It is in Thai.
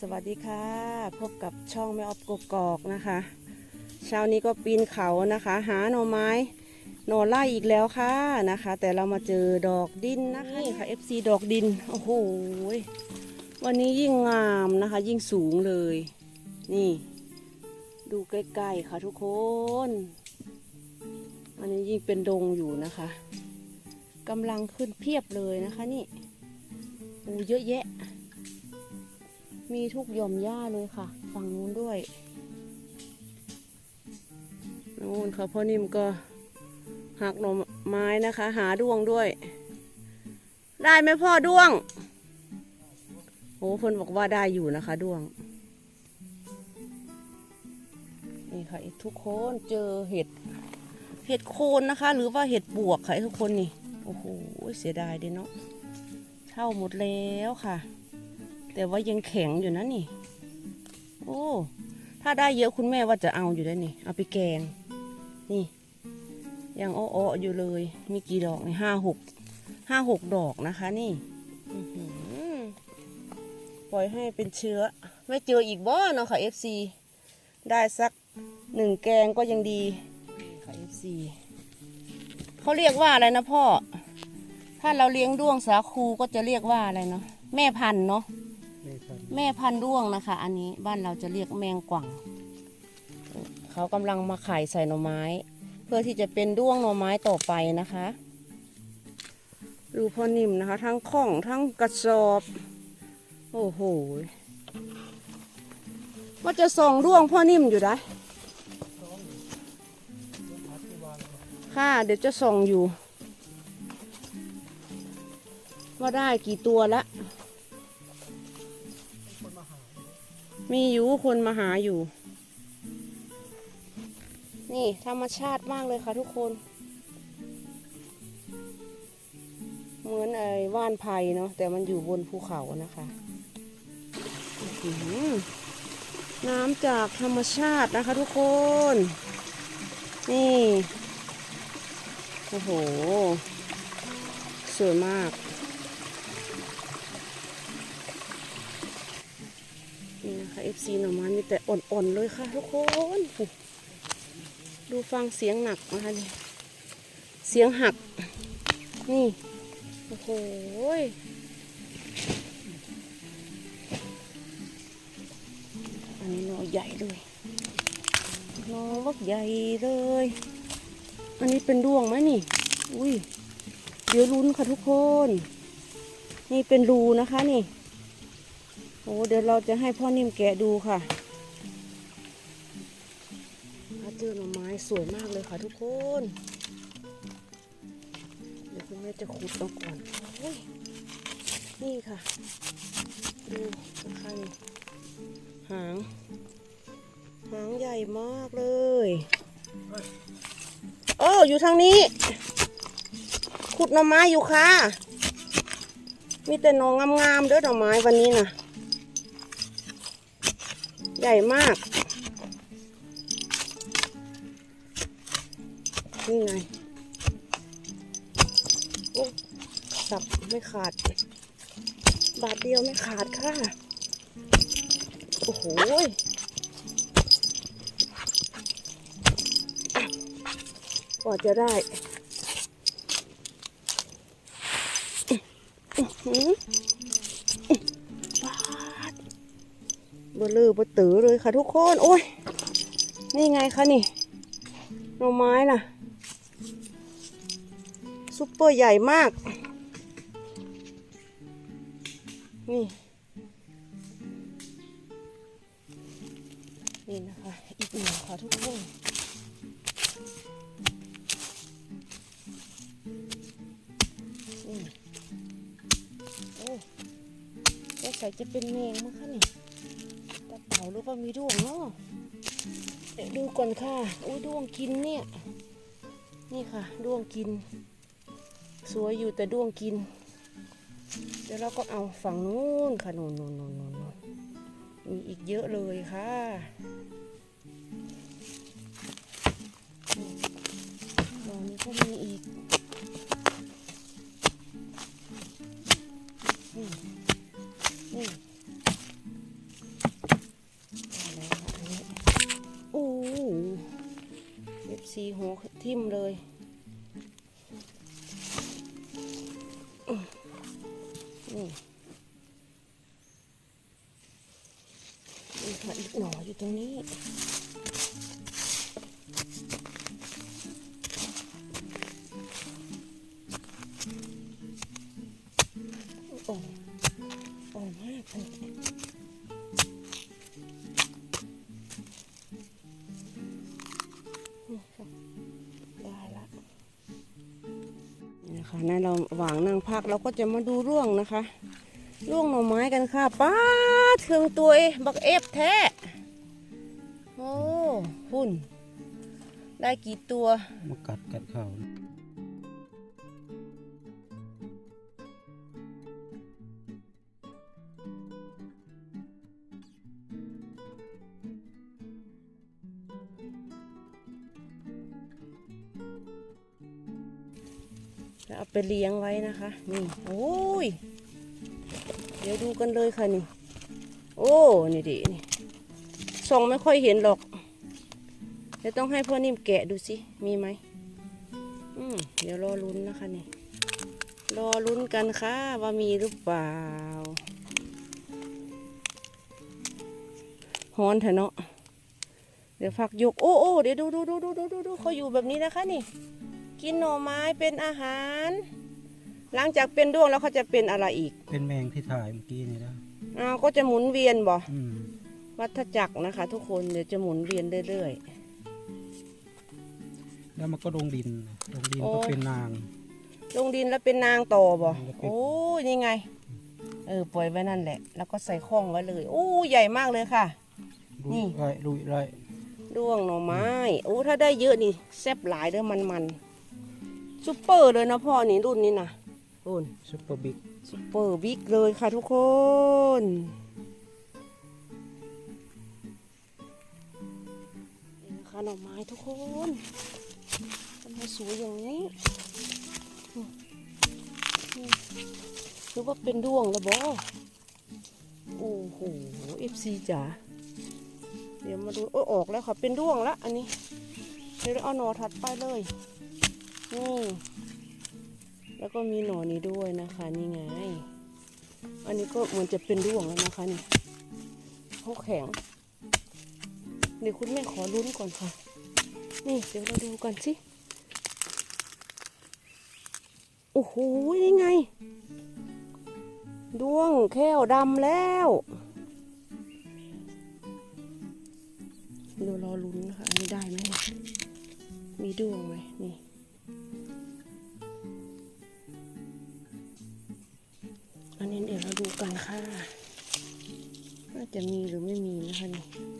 สวัสดีค่ะ พบกับช่องแม่ออฟกกอกนะคะเช้านี้ก็ปีนเขานะคะ หาหน่อไม้หน่อไล่อีกแล้วค่ะนะคะ แต่เรามาเจอดอกดินนะคะนี่ค่ะ FC ดอกดินโอ้โหวันนี้ยิ่งงามนะคะ ยิ่งสูงเลย นี่ ดูใกล้ๆค่ะทุกคน อันนี้ยิ่งเป็นดงอยู่นะคะกำลังขึ้นเพียบเลยนะคะนี่โอ้เยอะแยะ มีทุกหย่อมหญ้าเลยค่ะ ฝั่งนู้นด้วยนู้นค่ะพ่อนิ่มก็หักหน่อไม้นะคะ หาด้วงด้วย ได้ไหมพ่อด้วงโอ้คนบอกว่าได้อยู่นะคะด้วง นี่ค่ะทุกคนเจอเห็ด เห็ดโคนนะคะ หรือว่าเห็ดบวกค่ะทุกคนนี่ โอ้โหเสียดายเด้เนาะเท่าหมดแล้วค่ะ แต่ว่ายังแข็งอยู่นะนี่ โอ้ ถ้าได้เยอะคุณแม่ว่าจะเอาอยู่ได้นี่ เอาไปแกง นี่ ยังอ้ออยู่เลย มีกี่ดอกนี่ห้าหก ห้าหกดอกนะคะนี่ปล่อยให้เป็นเชื้อ ไม่เจออีกบ่เนาะค่ะ FC ได้สักหนึ่งแกงก็ยังดีค่ะ FC เขาเรียกว่าอะไรนะพ่อ ถ้าเราเลี้ยงด้วงสาคูก็จะเรียกว่าอะไรเนาะ แม่พันธุ์เนาะ แม่พันธุ์ด้วงนะคะ อันนี้บ้านเราจะเรียกแมงกว่างเขากำลังมาไข่ใส่หน่อไม้ เพื่อที่จะเป็นด้วงหน่อไม้ต่อไปนะคะดูพ่อนิ่มนะคะ ทั้งข้องทั้งกระสอบ โอ้โหว่าจะส่องด้วงพ่อนิ่มอยู่ได้ค่ะ เดี๋ยวจะส่องอยู่ ว่าได้กี่ตัวละ มีอยู่คนมาหาอยู่ นี่ธรรมชาติมากเลยค่ะทุกคน เหมือนไอ้ว่านไผ่เนาะแต่มันอยู่บนภูเขานะคะน้ำจากธรรมชาตินะคะทุกคน นี่ โอ้โห สวยมาก นี่นะคะ FC หน่อไม้มีแต่อ่อนๆเลยค่ะทุกคน ดูฟังเสียงหนักนะคะนี่เสียงหัก นี่ โอ้โหอันนี้หน่อใหญ่เลยหน่อบักใหญ่เลย อันนี้เป็นดวงไหมนี่ อุ้ยเดี๋ยวลุ้นค่ะทุกคน นี่เป็นรูนะคะนี่ โอ้เดี๋ยวเราจะให้พ่อนิ่มแกะดูค่ะถ้าเจอหน่อไม้สวยมากเลยค่ะทุกคน เดี๋ยวคุณแม่จะขุดเอาก่อนอนี่ค่ะ ดูนะคะนี่หาง หางใหญ่มากเลยโอ้อยู่ทางนี้ ขุดหน่อไม้อยู่ค่ะ มีแต่หน่องามๆเด้อหน่อไม้วันนี้น่ะ ใหญ่มาก นี่ไงโอ้สับไม่ขาด บาทเดียวไม่ขาดค่ะ โอ้โหกว่าจะได้อือ บลอเบอตือเลยค่ะทุกคน โอ้ย นี่ไงคะนี่หน่อไม้น่ะ ซุปเปอร์ใหญ่มาก นี่ นี่นะคะ อีกหนึ่งค่ะทุกคนนี่โอ้สงสัยจะเป็นแมงมั้งคะนี่าหรือว่ามีด้วงเนาะเดี๋ยวดูก่อนค่ะอุ้ยด้วงกินเนี่ย นี่ค่ะด้วงกิน สวยอยู่แต่ด้วงกิน เดี๋ยวเราก็เอาฝั่งนู้นค่ะนู่นนูนนูนนูนมีอีกเยอะเลยค่ะตอนนี้ก็มีอีก หัวทิ่มเลย นี่นี่ค่ะอีกหน่ออยู่ตรงนี้โอ้โอ้มากเลย นี่ะนั่นเราหวางนั่งพักเราก็จะมาดูร่วงนะคะ ร่วงหน่อไม้กันค่ะป้าดถึงตัวเอบักเอฟแท้ โอ้หุ่น ได้กี่ตัว มากัดกัดเข้า จะเอาไปเลี้ยงไว้นะคะ นี่ โอ้ย เดี๋ยวดูกันเลยค่ะนี่ โอ้ นี่ดินี่ส่องไม่ค่อยเห็นหรอก เดี๋ยวต้องให้พ่อนิ่มแกะดูสิ มีไหม อืม เดี๋ยวรอลุ้นนะคะนี่ รอลุ้นกันค่ะว่ามีหรือเปล่าฮอนเถอะเนาะ เดี๋ยวฝักยก โอ้โอ้เดี๋ยวดูดูดูดูดูดูดูเขาอยู่แบบนี้นะคะนี่ กินหน่อไม้เป็นอาหาร หลังจากเป็นด้วงแล้วเขาจะเป็นอะไรอีกเป็นแมงที่ถ่ายเมื่อกี้นี่นะอ้าวก็จะหมุนเวียนบ่อืมวัฏจักรนะคะ ทุกคนเดี๋ยวจะหมุนเวียนเรื่อย แล้วมันก็ลงดินลงดินโอ้ ก็เป็นนาง ๆลงดินแล้วเป็นนางต่อบ่แล้วเป็น โอ้ยนี่ไง เออปล่อยไว้นั่นแหละ แล้วก็ใส่ข้องไว้เลยโอ้ใหญ่มากเลยค่ะ ลุนี่ ยไรลุยไรด้วงหน่อไม้โอ้ถ้าได้เยอะนี่แซ่บหลายเด้อมันมันๆ ซุปเปอร์เลยนะพ่อนี่รุ่นนี้นะรุ่นซุปเปอร์บิ๊กซุปเปอร์บิ๊กเลยค่ะทุกคน นี่นะคะหน่อไม้ทุกคนทำไมสวยอย่างนี้อืมนี่หรือว่าเป็นด้วงแล้วบอโอ้โหเอฟซีจ๋า เดี๋ยวมาดูโอ้ยออกแล้วค่ะ เป็นด้วงละอันนี้ เดี๋ยวเราเอาหน่อถัดไปเลย นี่ แล้วก็มีหน่อนี้ด้วยนะคะ นี่ไง อันนี้ก็เหมือนจะเป็นด้วงแล้วนะคะนี่เขาแข็ง เดี๋ยวคุณแม่ขอลุ้นก่อนค่ะ นี่เดี๋ยวเราดูกันสิ โอ้โหนี่ไง ด้วงแก้วดำแล้วเดี๋ยวรอลุ้นนะคะอันนี้ได้ไหม มีด้วงไหมนี่ อันนี้เดี๋ยวเรากันค่ะน่าจะมีหรือไม่มีนะคะนี่